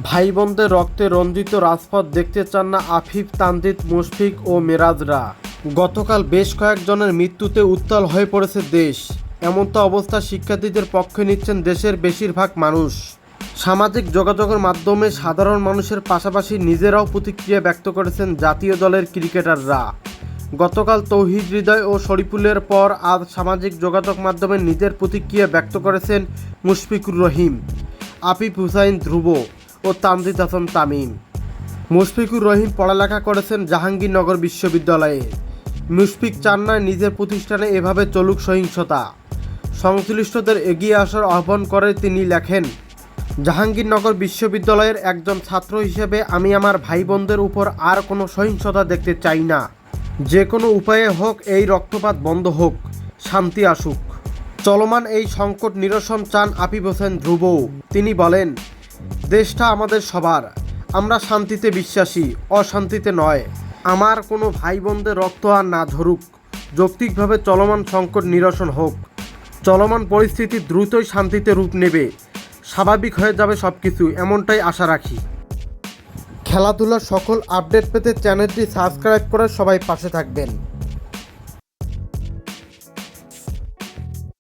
ভাই বোনদের রক্তে রঞ্জিত রাজপথ দেখতে চান না আফিফ, তানজিদ, মুশফিক ও মেরাজরা। গতকাল বেশ কয়েকজনের মৃত্যুতে উত্তাল হয়ে পড়েছে দেশ। এমন তো অবস্থা শিক্ষার্থীদের পক্ষে নিচ্ছেন দেশের বেশিরভাগ মানুষ। সামাজিক যোগাযোগের মাধ্যমে সাধারণ মানুষের পাশাপাশি নিজেরাও প্রতিক্রিয়া ব্যক্ত করেছেন জাতীয় দলের ক্রিকেটাররা। গতকাল তৌহিদ হৃদয় ও শরীফুলের পর আজ সামাজিক যোগাযোগ মাধ্যমে নিজের প্রতিক্রিয়া ব্যক্ত করেছেন মুশফিকুর রহিম, আফিফ হুসাইন ধ্রুব। ও তামজিদ হাসান তামিম। মুশফিকুর রহিম পড়ালেখা করেছেন জাহাঙ্গীরনগর বিশ্ববিদ্যালয়ে। মুশফিক চান না নিজের প্রতিষ্ঠানে এভাবে চলুক সহিংসতা। সংশ্লিষ্টদের এগিয়ে আসার আহ্বান করে তিনি লেখেন, জাহাঙ্গীরনগর বিশ্ববিদ্যালয়ের একজন ছাত্র হিসেবে আমি আমার ভাই বোনদের উপর আর কোনো সহিংসতা দেখতে চাই না। যে কোনো উপায়ে হোক, এই রক্তপাত বন্ধ হোক, শান্তি আসুক। চলমান এই সংকট নিরসন চান আপিব হোসেন ধ্রুব তিনি বলেন দেশটা আমাদের সবার। আমরা শান্তিতে বিশ্বাসী, অশান্তিতে নয়। আমার কোনো ভাই বোনদের রক্ত আর না ঝরুক যৌক্তিকভাবে চলমান সংকট নিরসন হোক। চলমান পরিস্থিতি দ্রুতই শান্তিতে রূপ নেবে। স্বাভাবিক হয়ে যাবে সব কিছু এমনটাই আশা রাখি। খেলাধুলার সকল আপডেট পেতে চ্যানেলটি সাবস্ক্রাইব করে সবাই পাশে থাকবেন।